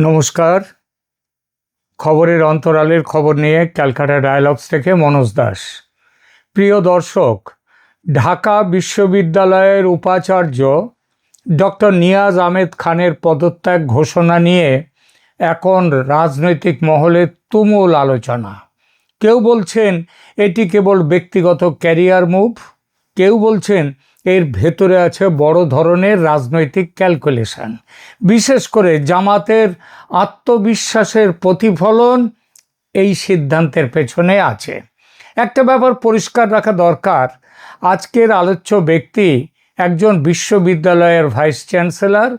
নমস্কার। খবরের অন্তরালের খবর নিয়ে ক্যালকাটা ডায়ালগস থেকে মনোজ দাস। প্রিয় দর্শক, ঢাকা বিশ্ববিদ্যালয়ের উপাচার্য ডক্টর নিয়াজ আহমেদ খানের পদত্যাগ ঘোষণা নিয়ে এখন রাজনৈতিক মহলে তুমুল আলোচনা। কেউ বলছেন, এটি কেবল ব্যক্তিগত ক্যারিয়ার মুভ। কেউ বলছেন এর ভেতরে আছে বড় ধরনের রাজনৈতিক ক্যালকুলেশন। বিশেষ করে জামাতের আত্মবিশ্বাসের প্রতিফলন এই সিদ্ধান্তের পেছনে আছে। একটা ব্যাপার পরিষ্কার রাখা দরকার, আজকের আলোচ্য ব্যক্তি একজন বিশ্ববিদ্যালয়ের ভাইস চ্যান্সেলর,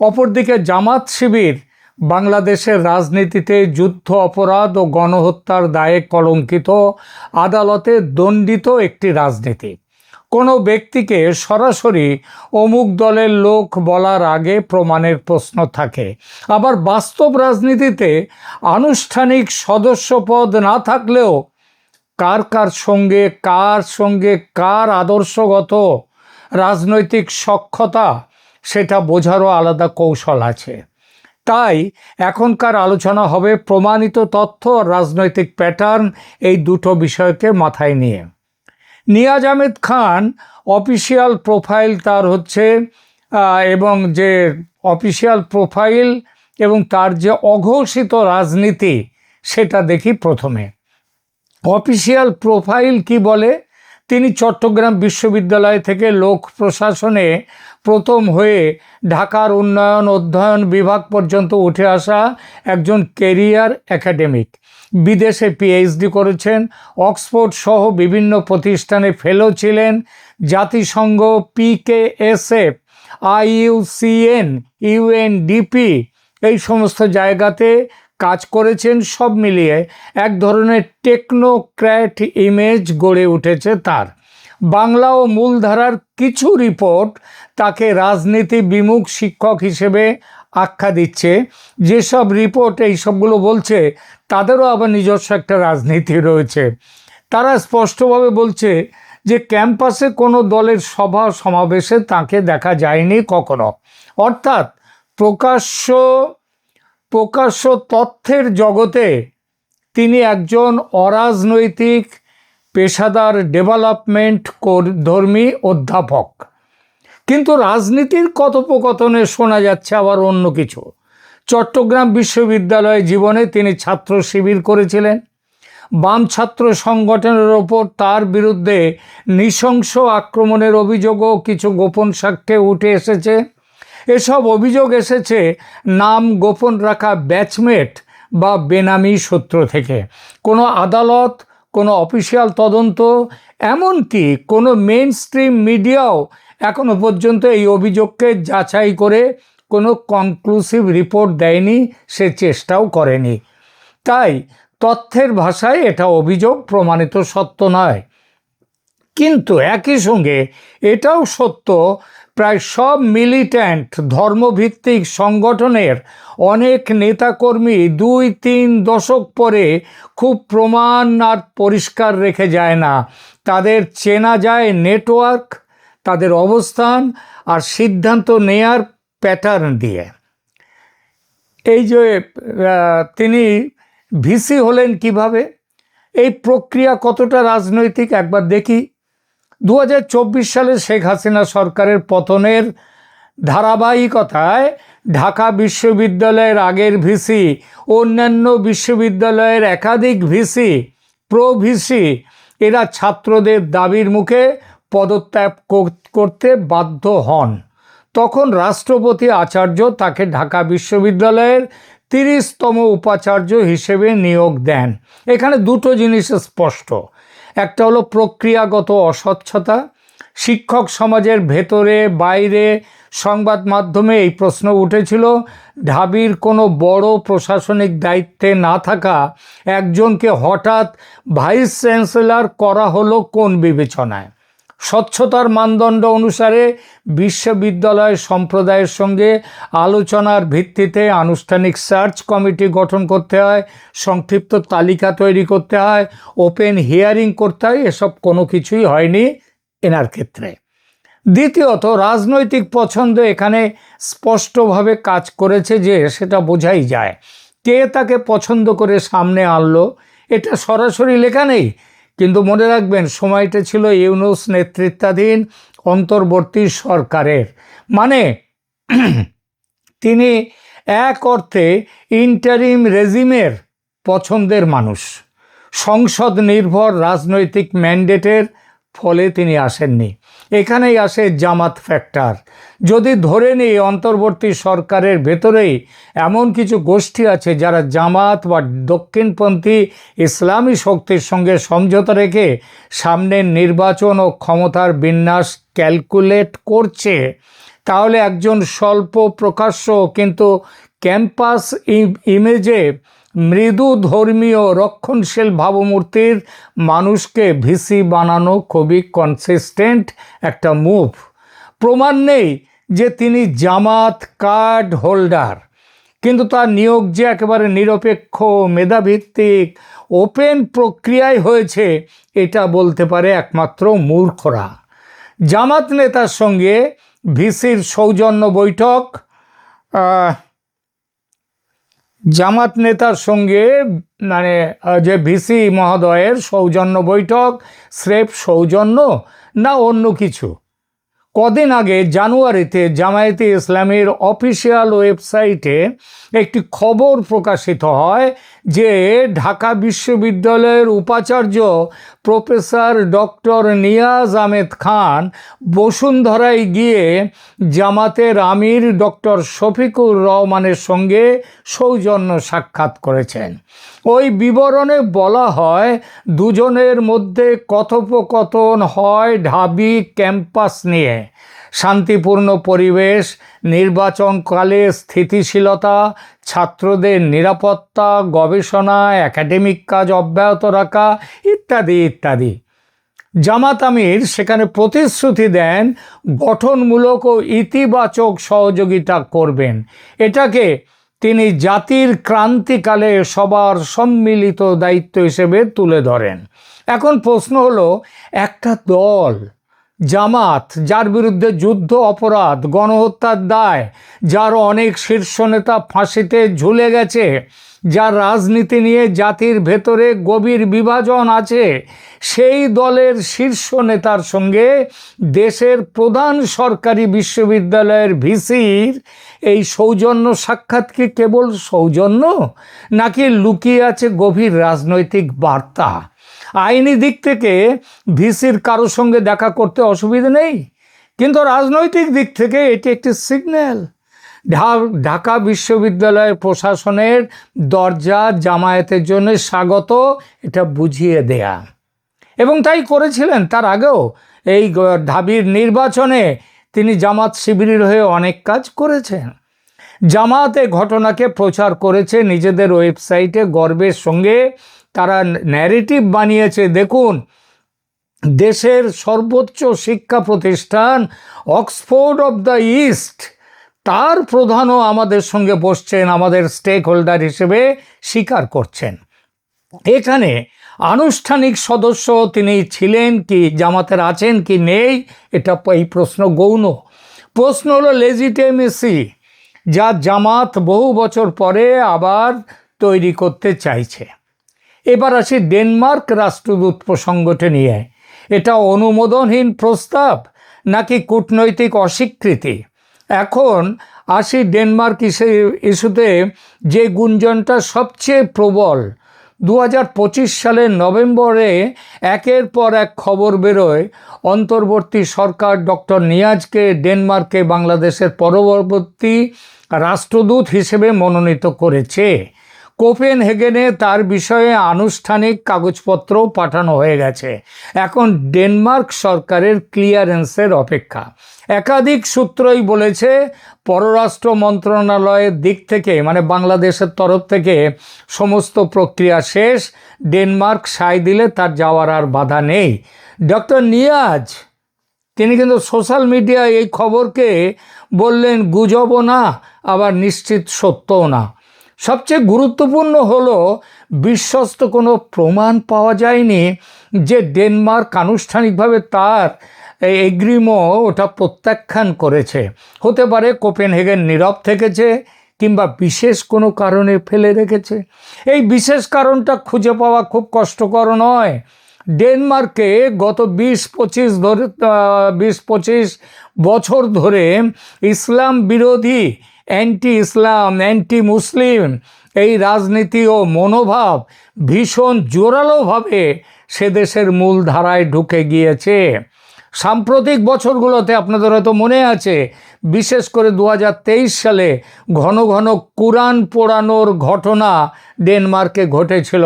অপরদিকে জামাত শিবির বাংলাদেশের রাজনীতিতে যুদ্ধ, অপরাধ ও গণহত্যার দায়ে কলঙ্কিত, আদালতে দণ্ডিত একটি রাজনীতি। কোনো ব্যক্তিকে সরাসরি অমুক দলের লোক বলার আগে প্রমাণের প্রশ্ন থাকে। আবার বাস্তব রাজনীতিতে আনুষ্ঠানিক সদস্যপদ না থাকলেও কার কার সঙ্গে কার সঙ্গে কার আদর্শগত রাজনৈতিক সক্ষতা, সেটা বোঝারও আলাদা কৌশল আছে। তাই এখনকার আলোচনা হবে প্রমাণিত তথ্য, রাজনৈতিক প্যাটার্ন এই দুটো বিষয়কে মাথায় নিয়ে। নিয়াজ আহমেদ খান অফিসিয়াল প্রোফাইল তার হচ্ছে এবং যে অফিসিয়াল প্রোফাইল এবং তার যে অঘোষিত রাজনীতি সেটা দেখি প্রথমে। অফিসিয়াল প্রোফাইল কি বলে? তিনি চট্টগ্রাম বিশ্ববিদ্যালয় থেকে লোক প্রশাসনে প্রথম হয়ে ঢাকার উন্নয়ন অধ্যয়ন বিভাগ পর্যন্ত উঠে আসা একজন কেরিয়ার একাডেমিক। বিদেশে পিএইচডি করেছেন, অক্সফোর্ড সহ বিভিন্ন প্রতিষ্ঠানে ফেলো ছিলেন, জাতিসংঘ পিকেএসএফ আইইউসিএন ইউএনডিপি এই সমস্ত জায়গাতে কাজ করেছেন, সব মিলিয়ে এক ধরনের টেকনোক্র্যাট ইমেজ গড়ে উঠেছে তার। বাংলা ও মূলধারার কিছু রিপোর্ট তাকে রাজনীতি বিমুখ শিক্ষক হিসেবে আখ্যা দিচ্ছে, যেসব রিপোর্ট এই সবগুলো বলছে, তাদেরও আবার নিজস্ব একটা রাজনীতি রয়েছে। তারা স্পষ্টভাবে বলছে যে ক্যাম্পাসে কোনো দলের সভা সমাবেশে তাকে দেখা যায়নি কখনো। অর্থাৎ প্রকাশ্য প্রকাশ্য তথ্যের জগতে তিনি একজন অরাজনৈতিক পেশাদার ডেভেলপমেন্ট ধর্মী অধ্যাপক। কিন্তু রাজনীতির কথোপকথনে শোনা যাচ্ছে আবার অন্য কিছু। চট্টগ্রাম বিশ্ববিদ্যালয় জীবনে তিনি ছাত্র শিবির করেছিলেন। বাম ছাত্র সংগঠনের ওপর তার বিরুদ্ধে নৃশংস আক্রমণের অভিযোগও কিছু গোপন সাক্ষ্যে উঠে এসেছে। এসব অভিযোগ এসেছে নাম গোপন রাখা ব্যাচমেট বা বেনামি সূত্র থেকে। কোনো আদালত, কোনো অফিসিয়াল তদন্ত, এমনকি কোনো মেন স্ট্রিম মিডিয়াও এখনও পর্যন্ত এই অভিযোগকে যাচাই করে কোনো কনক্লুসিভ রিপোর্ট দেয়নি, সে চেষ্টাও করেনি। তাই তথ্যের ভাষায় এটা অভিযোগ, প্রমাণিত সত্য নয়। কিন্তু একই সঙ্গে এটাও সত্য, প্রায় সব মিলিট্যান্ট ধর্মভিত্তিক সংগঠনের অনেক নেতাকর্মী দুই তিন দশক পরে খুব প্রমাণ আর পরিষ্কার রেখে যায় না। তাদের চেনা যায় নেটওয়ার্ক তাদের অবস্থান আর সিদ্ধান্ত নেয়ার প্যাটার্ন দিয়ে। এই যে তিনি ভিসি হলেন কীভাবে? এই প্রক্রিয়া কতটা রাজনৈতিক? একবার দেখি। দু হাজার চব্বিশ সালে শেখ হাসিনা সরকারের পতনের ধারাবাহিকতায় ঢাকা বিশ্ববিদ্যালয়ের আগের ভিসি অন্যান্য বিশ্ববিদ্যালয়ের একাধিক ভিসি প্রো ভিসি এরা ছাত্রদের দাবির মুখে পদত্যাগ করতে বাধ্য হন। তখন রাষ্ট্রপতি আচার্য তাকে ঢাকা বিশ্ববিদ্যালয়ের তিরিশতম উপাচার্য হিসেবে নিয়োগ দেন। এখানে দুটো জিনিস স্পষ্ট। একটা হলো প্রক্রিয়াগত অস্বচ্ছতা। শিক্ষক সমাজের ভেতরে বাইরে সংবাদ মাধ্যমে এই প্রশ্ন উঠেছিল, ঢাবির কোনো বড় প্রশাসনিক দায়িত্বে না থাকা একজনকে হঠাৎ ভাইস চ্যান্সেলর করা হলো কোন বিবেচনায়? স্বচ্ছতার মানদণ্ড অনুসারে বিশ্ববিদ্যালয় সম্প্রদায়ের সঙ্গে আলোচনার ভিত্তিতে আনুষ্ঠানিক সার্চ কমিটি গঠন করতে হয়, সংক্ষিপ্ত তালিকা তৈরি করতে হয়, ওপেন হিয়ারিং করতে হয়, এসব কোনো কিছুই হয়নি এনার ক্ষেত্রে। দ্বিতীয়ত, রাজনৈতিক পছন্দ এখানে স্পষ্টভাবে কাজ করেছে যে সেটা বোঝাই যায়। কে তাকে পছন্দ করে সামনে আনলো, এটা সরাসরি লেখা নেই কিন্তু মনে রাখবেন, সময়টা ছিল ইউনুস নেতৃত্বাধীন অন্তর্বর্তী সরকারের। মানে তিনি এক অর্থে ইন্টারিম রেজিমের পছন্দের মানুষ। সংসদ নির্ভর রাজনৈতিক ম্যান্ডেটের ফলে তিনি আসেননি। এখানেই আসে জামাত ফ্যাক্টর। যদি ধরে নিই, অন্তর্বর্তী সরকারের ভেতরেই এমন কিছু গোষ্ঠী আছে যারা জামাত বা দক্ষিণপন্থী ইসলামী শক্তির সঙ্গে সমঝোতা রেখে সামনের নির্বাচন ও ক্ষমতার বিন্যাস ক্যালকুলেট করছে, তাহলে একজন স্বল্প প্রকাশ্য কিন্তু ক্যাম্পাস ইমেজে মৃদু ধর্মীয় রক্ষণশীল ভাবমূর্তির মানুষকে ভিসি বানানো খুবই কনসিস্টেন্ট একটা মুভ প্রমাণ নেই যে তিনি জামাত কার্ড হোল্ডার, কিন্তু তার নিয়োগ যে একেবারে নিরপেক্ষ, মেধাভিত্তিক, ওপেন প্রক্রিয়ায় হয়েছে, এটা বলতে পারে একমাত্র মূর্খরা। জামাত নেতার সঙ্গে ভিসির সৌজন্য বৈঠক জামাত নেতার সঙ্গে মানে যে ভিসি মহোদয়ের সৌজন্য বৈঠক, স্রেফ সৌজন্য না অন্য কিছু? কদিন আগে জানুয়ারিতে জামায়াতে ইসলামের অফিসিয়াল ওয়েবসাইটে একটি খবর প্রকাশিত হয় যে ঢাকা বিশ্ববিদ্যালয়ের উপাচার্য প্রফেসর ডক্টর নিয়াজ আহমেদ খান বসুন্ধরায় গিয়ে জামাতের আমির ডক্টর শফিকুর রহমানের সঙ্গে সৌজন্য সাক্ষাৎ করেছেন। ওই বিবরণে বলা হয়, দুজনের মধ্যে কথোপকথন হয় ঢাবি ক্যাম্পাস নিয়ে। শান্তিপূর্ণ পরিবেশ, নির্বাচনকালে স্থিতিশীলতা, ছাত্রদের নিরাপত্তা, গবেষণা, একাডেমিক কাজ অব্যাহত রাখা ইত্যাদি ইত্যাদি। জামাত আমির সেখানে প্রতিশ্রুতি দেন, গঠনমূলক ও ইতিবাচক সহযোগিতা করবেন। এটাকে তিনি জাতির ক্রান্তিকালে সবার সম্মিলিত দায়িত্ব হিসেবে তুলে ধরেন। এখন প্রশ্ন হলো, একটা দল জামাত, যার বিরুদ্ধে যুদ্ধ, অপরাধ, গণহত্যার দায় যার অনেক শীর্ষ নেতা ফাঁসিতে ঝুলে গেছে, যার রাজনীতি নিয়ে জাতির ভেতরে গভীর বিভাজন আছে, সেই দলের শীর্ষ নেতার সঙ্গে দেশের প্রধান সরকারি বিশ্ববিদ্যালয়ের ভিসির এই সৌজন্য সাক্ষাৎ কি কেবল সৌজন্য, নাকি লুকিয়ে আছে গভীর রাজনৈতিক বার্তা? আইনি দিক থেকে ভিসির কারও সঙ্গে দেখা করতে অসুবিধা নেই। কিন্তু রাজনৈতিক দিক থেকে এটি একটি সিগন্যাল। ঢাকা বিশ্ববিদ্যালয়ের প্রশাসনের দরজা জামায়াতের জন্য স্বাগত, এটা বুঝিয়ে দেয়া। এবং তাই করেছিলেন তার আগেও। এই ঢাবির নির্বাচনে তিনি জামাত শিবিরের হয়ে অনেক কাজ করেছেন। জামাতে ঘটনাকে প্রচার করেছে নিজেদের ওয়েবসাইটে গর্বের সঙ্গে তারা ন্যারেটিভ বানিয়েছে। দেখুন, দেশের সর্বোচ্চ শিক্ষা প্রতিষ্ঠান অক্সফোর্ড অব দ্য ইস্ট, তার প্রধানও আমাদের সঙ্গে বসছেন, আমাদের স্টেক হোল্ডার হিসেবে স্বীকার করছেন। এখানে আনুষ্ঠানিক সদস্য তিনি ছিলেন কি জামাতের আছেন কি নেই, এটা এই প্রশ্ন গৌণ। প্রশ্ন হলো লেজিটেমেসি যা জামাত বহু বছর পরে আবার তৈরি করতে চাইছে। এবার আসি ডেনমার্ক রাষ্ট্রদূত প্রসঙ্গটি নিয়ে। এটা অনুমোদনহীন প্রস্তাব নাকি কূটনৈতিক অস্বীকৃতি? এখন আসি ডেনমার্ক ইস্যুতে যে গুঞ্জনটা সবচেয়ে প্রবল। দু হাজার পঁচিশ সালের নভেম্বরে একের পর এক খবর বেরোয়, অন্তর্বর্তী সরকার ডক্টর নিয়াজকে ডেনমার্কে বাংলাদেশের পরবর্তী রাষ্ট্রদূত হিসেবে মনোনীত করেছে। কোপেন হেগেনে তার বিষয়ে আনুষ্ঠানিক কাগজপত্র পাঠানো হয়ে গেছে। এখন ডেনমার্ক সরকারের ক্লিয়ারেন্সের অপেক্ষা। একাধিক সূত্রই বলেছে, পররাষ্ট্র মন্ত্রণালয়ের দিক থেকে মানে বাংলাদেশের তরফ থেকে সমস্ত প্রক্রিয়া শেষ। ডেনমার্ক সায় দিলে তার যাওয়ার আর বাধা নেই। ডক্টর নিয়াজ, তিনি কিন্তু সোশ্যাল মিডিয়ায় এই খবরকে বললেন, গুজবও না, আবার নিশ্চিত সত্যও না। সবচেয়ে গুরুত্বপূর্ণ হলো, বিশ্বস্ত কোনো প্রমাণ পাওয়া যায়নি যে ডেনমার্ক আনুষ্ঠানিকভাবে তার এগ্রিমো ওটা প্রত্যাখ্যান করেছে। হতে পারে কোপেনহেগেন নীরব থেকেছে কিংবা বিশেষ কোনো কারণে ফেলে রেখেছে। এই বিশেষ কারণটা খুঁজে পাওয়া খুব কষ্টকর নয়। ডেনমার্কে গত বিশ পঁচিশ ধরে বিশ পঁচিশ বছর ধরে ইসলাম বিরোধী অ্যান্টি ইসলাম অ্যান্টি মুসলিম এই রাজনীতি ও মনোভাব ভীষণ জোরালোভাবে সে দেশের মূল ধারায় ঢুকে গিয়েছে। সাম্প্রতিক বছরগুলোতে আপনাদের হয়তো মনে আছে, বিশেষ করে দু হাজার তেইশ সালে ঘন ঘন কোরআন পোড়ানোর ঘটনা ডেনমার্কে ঘটেছিল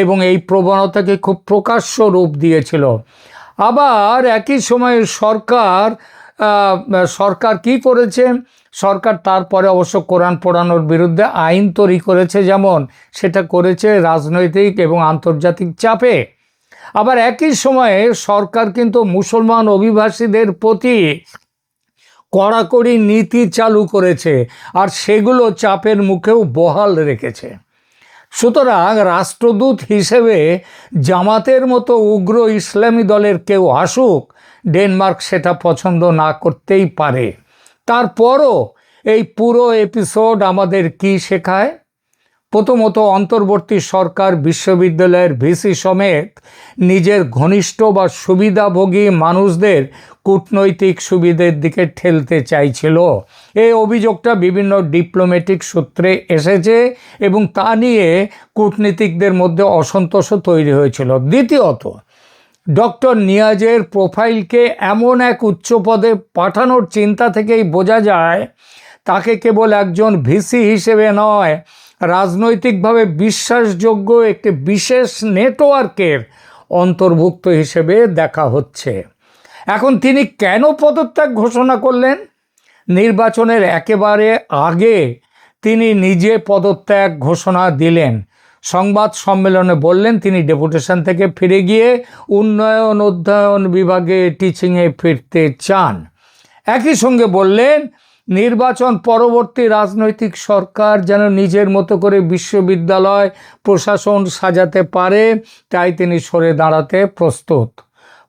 এবং এই প্রবণতাকে খুব প্রকাশ্য রূপ দিয়েছিল। আবার একই সময়ে সরকার সরকার কি করেছে? সরকার তারপরে অবশ্য কোরআন পোড়ানোর বিরুদ্ধে আইন তৈরি করেছে যেমন, সেটা করেছে রাজনৈতিক এবং আন্তর্জাতিক চাপে। আবার একই সময়ে সরকার কিন্তু মুসলমান অভিবাসীদের প্রতি কড়াকড়ি নীতি চালু করেছে আর সেগুলো চাপের মুখেও বহাল রেখেছে। সুতরাং রাষ্ট্রদূত হিসেবে জামাতের মতো উগ্র ইসলামী দলের কেউ আসুক ডেনমার্ক সেটা পছন্দ না করতেই পারে। তারপরও এই পুরো এপিসোড আমাদের কি শেখায়? প্রথমত অন্তর্বর্তী সরকার বিশ্ববিদ্যালয়ের ভিসি সমেত নিজের ঘনিষ্ঠ বা সুবিধাভোগী মানুষদের কূটনৈতিক সুবিধের দিকে ঠেলতে চাইছিল। এই অভিযোগটা বিভিন্ন ডিপ্লোম্যাটিক সূত্রে এসেছে এবং তা নিয়ে কূটনীতিকদের মধ্যে অসন্তোষও তৈরি হয়েছিল। দ্বিতীয়ত ডক্টর নিয়াজের প্রোফাইলকে এমন এক উচ্চ পদে পাঠানোর চিন্তা থেকেই বোঝা যায়, তাকে কেবল একজন ভিসি হিসেবে নয়, রাজনৈতিকভাবে বিশ্বাসযোগ্য একটি বিশেষ নেটওয়ার্কের অন্তর্ভুক্ত হিসেবে দেখা হচ্ছে। এখন তিনি কেন পদত্যাগ ঘোষণা করলেন? নির্বাচনের একেবারে আগে তিনি নিজে পদত্যাগ ঘোষণা দিলেন। সংবাদ সম্মেলনে বললেন, তিনি ডেপুটেশন থেকে ফিরে গিয়ে উন্নয়ন, অধ্যয়ন বিভাগে টিচিংয়ে ফিরতে চান। একই সঙ্গে বললেন, নির্বাচন পরবর্তী রাজনৈতিক সরকার যেন নিজের মতো করে বিশ্ববিদ্যালয়, প্রশাসন সাজাতে পারে, তাই তিনি সরে দাঁড়াতে প্রস্তুত।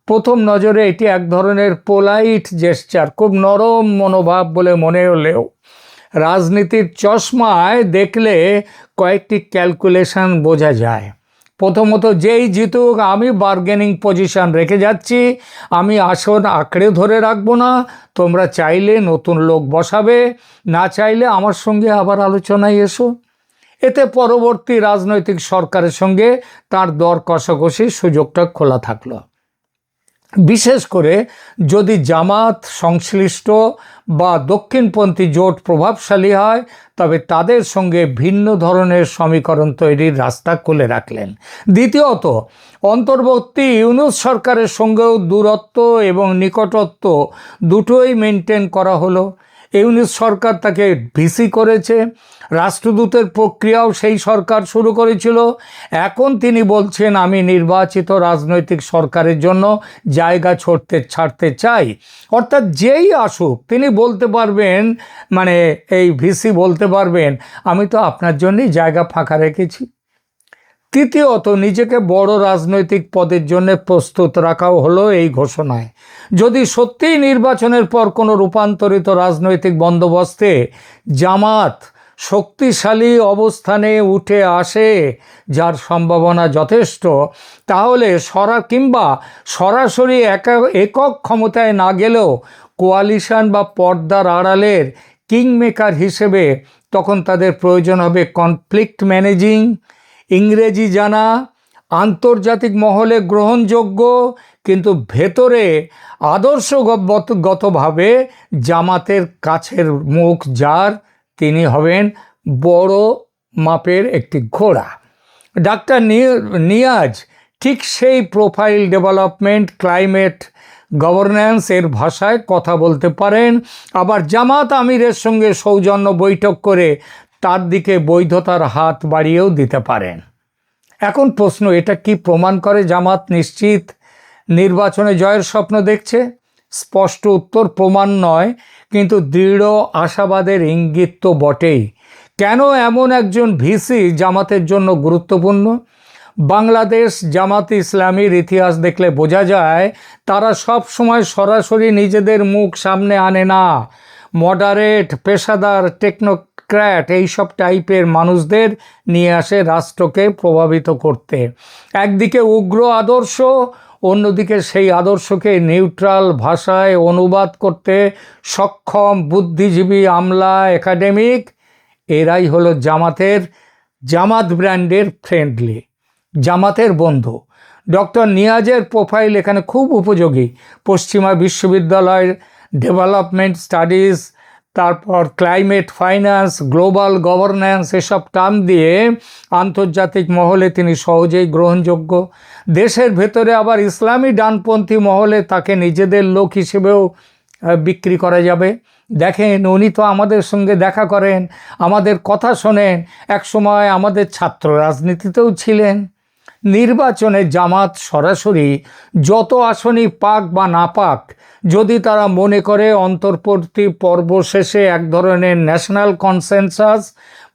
প্রথম নজরে এটি এক ধরনের পোলাইট জেস্চার খুব নরম মনোভাব বলে মনে হলেও। রাজনীতির চশমায় দেখলে কয়েকটি ক্যালকুলেশন বোঝা যায়। প্রথমত, যেই জিতুক, আমি বার্গেনিং পজিশন রেখে যাচ্ছি। আমি আসন আঁকড়ে ধরে রাখব না। তোমরা চাইলে নতুন লোক বসাবে। না চাইলে আমার সঙ্গে আবার আলোচনায় এসো। এতে পরবর্তী রাজনৈতিক সরকারের সঙ্গে তার দর কষাকষির সুযোগটা খোলা থাকল। বিশেষ করে যদি জামাত সংশ্লিষ্ট বা দক্ষিণপন্থী জোট প্রভাবশালী হয়, তবে তাদের সঙ্গে ভিন্ন ধরনের সমীকরণ তৈরির রাস্তা খুলে রাখলেন। দ্বিতীয়ত, অন্তর্বর্তী ইউনুস সরকারের সঙ্গেও দূরত্ব এবং নিকটত্ব দুটোই মেনটেন করা হলো। ইউনিস সরকার তাকে ভিসি করেছে। রাষ্ট্রদূতের প্রক্রিয়াও সেই সরকার শুরু করেছিল। এখন তিনি বলছেন, আমি নির্বাচিত রাজনৈতিক সরকারের জন্য জায়গা ছড়তে, ছাড়তে চাই। অর্থাৎ যেই আসুক, তিনি বলতে পারবেন মানে এই ভিসি বলতে পারবেন, আমি তো আপনার জন্যই জায়গা ফাঁকা রেখেছি। তৃতীয়ত, নিজেকে বড় রাজনৈতিক পদের জন্য প্রস্তুত রাখাও হলো এই ঘোষণায়। যদি সত্যিই নির্বাচনের পর কোনো রূপান্তরিত রাজনৈতিক বন্দোবস্তে জামাত শক্তিশালী অবস্থানে উঠে আসে, যার সম্ভাবনা যথেষ্ট, তাহলে সরা কিংবা সরাসরি একা, একক ক্ষমতায় না গেলেও কোয়ালিশন বা পর্দার আড়ালের কিংমেকার হিসেবে তখন তাদের প্রয়োজন হবে কনফ্লিক্ট ম্যানেজিং ইংরেজি জানা, আন্তর্জাতিক মহলে গ্রহণযোগ্য, কিন্তু ভেতরে আদর্শগতভাবে জামাতের কাছের মুখ যার, তিনি হবেন বড় মাপের একটি ঘোড়া। ডাক্তার নিয়াজ, ঠিক সেই প্রোফাইল ডেভেলপমেন্ট, ক্লাইমেট গভর্নেন্স এর ভাষায় কথা বলতে পারেন। আবার জামাত আমিরের সঙ্গে সৌজন্য বৈঠক করে তার দিকে বৈধতার হাত বাড়িয়েও দিতে পারেন। এখন প্রশ্ন, এটা কি প্রমাণ করে জামাত নিশ্চিত নির্বাচনে জয়ের স্বপ্ন দেখছে? স্পষ্ট উত্তর, প্রমাণ নয়, কিন্তু দৃঢ় আশাবাদের ইঙ্গিত তো বটেই। কেন এমন একজন ভিসি জামাতের জন্য গুরুত্বপূর্ণ? বাংলাদেশ জামাত ইসলামীর ইতিহাস দেখলে বোঝা যায়, তারা সব সময় সরাসরি নিজেদের মুখ সামনে আনে না। মডারেট, পেশাদার টেকনোক্র্যাট এইসব টাইপের মানুষদের নিয়ে আসে রাষ্ট্রকে প্রভাবিত করতে। একদিকে উগ্র আদর্শ, অন্যদিকে সেই আদর্শকে নিউট্রাল ভাষায় অনুবাদ করতে সক্ষম, বুদ্ধিজীবী, আমলা, একাডেমিক, এরাই হলো জামাতের, জামাত ব্র্যান্ডের ফ্রেন্ডলি, জামাতের বন্ধু। ডক্টর নিয়াজের প্রোফাইল এখানে খুব উপযোগী। পশ্চিমা বিশ্ববিদ্যালয়ের ডেভেলপমেন্ট স্টাডিজ তারপর ক্লাইমেট ফাইন্যান্স গ্লোবাল গভর্ন্যান্স এসব টার্ম দিয়ে আন্তর্জাতিক মহলে তিনি সহজেই গ্রহণযোগ্য। দেশের ভেতরে আবার ইসলামী ডানপন্থী মহলে তাকে নিজেদের লোক হিসেবেও বিক্রি করা যাবে। দেখেন, উনি তো আমাদের সঙ্গে দেখা করেন, আমাদের কথা শোনেন। একসময় আমাদের ছাত্র রাজনীতিতেও ছিলেন। নির্বাচনে জামাত সরাসরি যত আসনই পাক বা না পাক, যদি তারা মনে করে অন্তর্বর্তী পর্ব শেষে এক ধরনের ন্যাশনাল কনসেনসাস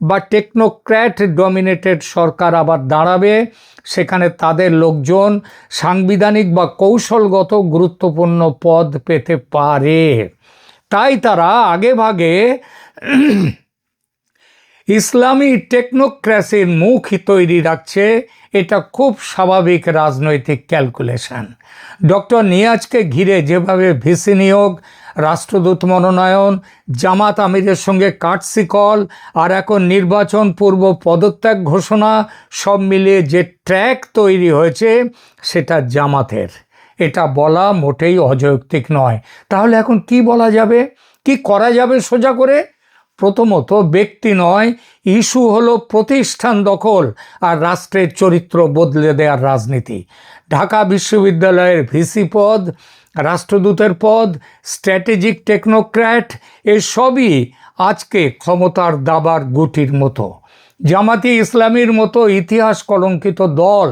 বা টেকনোক্র্যাট ডমিনেটেড সরকার আবার দাঁড়াবে, সেখানে তাদের লোকজন সাংবিধানিক বা কৌশলগত গুরুত্বপূর্ণ পদ পেতে পারে। তাই তারা আগে ভাগে ইসলামী টেকনোক্র্যাসির মুখ তৈরি রাখছে। এটা খুব স্বাভাবিক রাজনৈতিক ক্যালকুলেশন। ডক্টর নিয়াজকে ঘিরে যেভাবে ভিসি নিয়োগ, রাষ্ট্রদূত মনোনয়ন, জামাত আমিরের সঙ্গে কাটসি কল আর এখন নির্বাচন পূর্ব পদত্যাগ ঘোষণা সব মিলিয়ে যে ট্র্যাক তৈরি হয়েছে সেটা জামাতের। এটা বলা মোটেই অযৌক্তিক নয়। তাহলে এখন কি বলা যাবে? কি করা যাবে সোজা করে? প্রথমত ব্যক্তি নয়, ইস্যু হলো প্রতিষ্ঠান দখল আর রাষ্ট্রের চরিত্র বদলে দেওয়ার রাজনীতি। ঢাকা বিশ্ববিদ্যালয়ের ভিসি পদ, রাষ্ট্রদূতের পদ, স্ট্র্যাটেজিক টেকনোক্র্যাট, এসবই আজকে ক্ষমতার দাবার গুটির মতো। জামাতি ইসলামীর মতো ইতিহাস কলঙ্কিত দল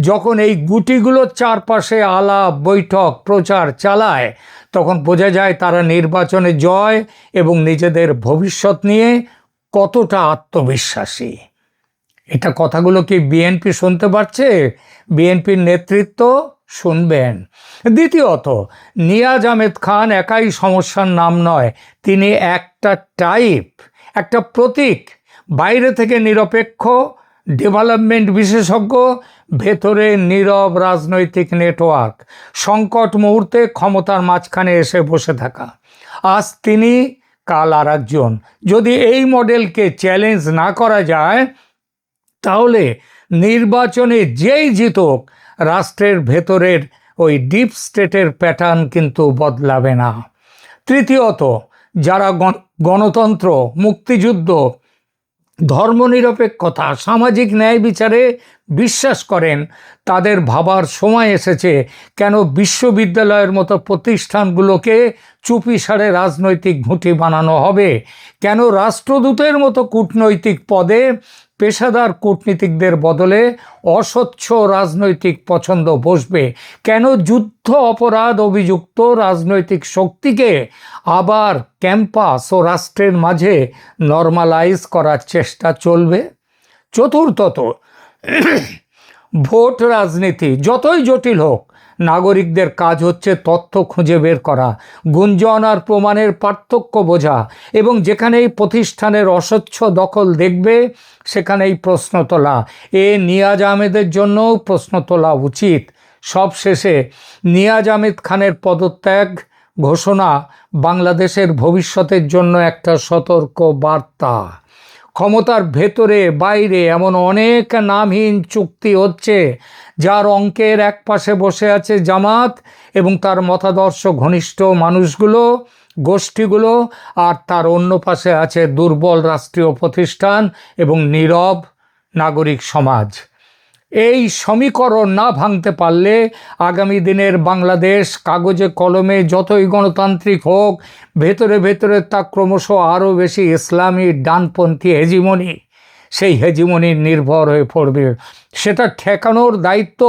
যখন এই গুটিগুলোর চারপাশে আলাপ বৈঠক প্রচার চালায়, তখন বোঝা যায় তারা নির্বাচনে জয় এবং নিজেদের ভবিষ্যৎ নিয়ে কতটা আত্মবিশ্বাসী। এটা কথাগুলো কি বিএনপি শুনতে পারছে? বিএনপির নেতৃত্ব শুনবেন। দ্বিতীয়ত, নিয়াজ আহমেদ খান একাই সমস্যার নাম নয়, তিনি একটা টাইপ, একটা প্রতীক, বাইরে থেকে নিরপেক্ষ ডেভেলপমেন্ট বিশেষজ্ঞ, ভেতরে নীরব রাজনৈতিক নেটওয়ার্ক সংকট মুহূর্তে ক্ষমতার মাঝখানে এসে বসে থাকা। আজ তিনি, কাল আর একজন। যদি এই মডেলকে চ্যালেঞ্জ না করা যায়, তাহলে নির্বাচনে যেই জিতুক, রাষ্ট্রের ভেতরের ওই ডিপ স্টেটের প্যাটার্ন কিন্তু বদলাবে না। তৃতীয়ত, যারা গণ- গণতন্ত্র, মুক্তিযুদ্ধ ধর্মনিরপেক্ষতা, সামাজিক ন্যায় বিচারে বিশ্বাস করেন, তাদের ভাবার সময় এসেছে কেন বিশ্ববিদ্যালয়ের মতো প্রতিষ্ঠানগুলোকে চুপিসারে রাজনৈতিক ঘুঁটি বানানো হবে? কেন রাষ্ট্রদূতের মতো কূটনৈতিক পদে পেশাদার কূটনীতিকদের বদলে অস্বচ্ছ রাজনৈতিক পছন্দ বসবে। কেন যুদ্ধ অপরাধ অভিযুক্ত রাজনৈতিক শক্তিকে আবার ক্যাম্পাস ও রাষ্ট্রের মাঝে নর্মালাইজ করার চেষ্টা চলবে? চতুর্থত, ভোট রাজনীতি যতই জটিল হোক নাগরিকদের কাজ হচ্ছে তথ্য খুঁজে বের করা, গুঞ্জন আর প্রমাণের পার্থক্য বোঝা এবং যেখানেই প্রতিষ্ঠানের অস্বচ্ছ দখল দেখবে, সেখানেই প্রশ্ন তোলা। এ নিয়াজ আহমেদের জন্যও প্রশ্ন তোলা উচিত। সবশেষে, নিয়াজ আহমেদ খানের পদত্যাগ ঘোষণা বাংলাদেশের ভবিষ্যতের জন্য একটা সতর্ক বার্তা। ক্ষমতার ভেতরে বাইরে এমন অনেক নামহীন চুক্তি হচ্ছে যার অঙ্কের এক পাশে বসে আছে জামাত এবং তার মতাদর্শ ঘনিষ্ঠ মানুষগুলো, গোষ্ঠীগুলো আর তার অন্য পাশে আছে দুর্বল রাষ্ট্রীয় প্রতিষ্ঠান এবং নীরব নাগরিক সমাজ। এই সমীকরণ না ভাঙতে পারলে আগামী দিনের বাংলাদেশ কাগজে কলমে যতই গণতান্ত্রিক হোক, ভেতরে ভেতরে তা ক্রমশ আরও বেশি ইসলামী ডানপন্থী হেজিমনি। সেই হেজিমনি নির্ভর হয়ে পড়বে। সেটা ঠেকানোর দায়িত্ব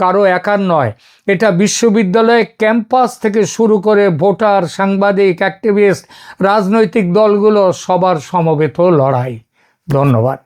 কারও একার নয়। এটা বিশ্ববিদ্যালয়ে ক্যাম্পাস থেকে শুরু করে ভোটার, সাংবাদিক, অ্যাক্টিভিস্ট, রাজনৈতিক দলগুলো সবার সমবেত লড়াই। ধন্যবাদ।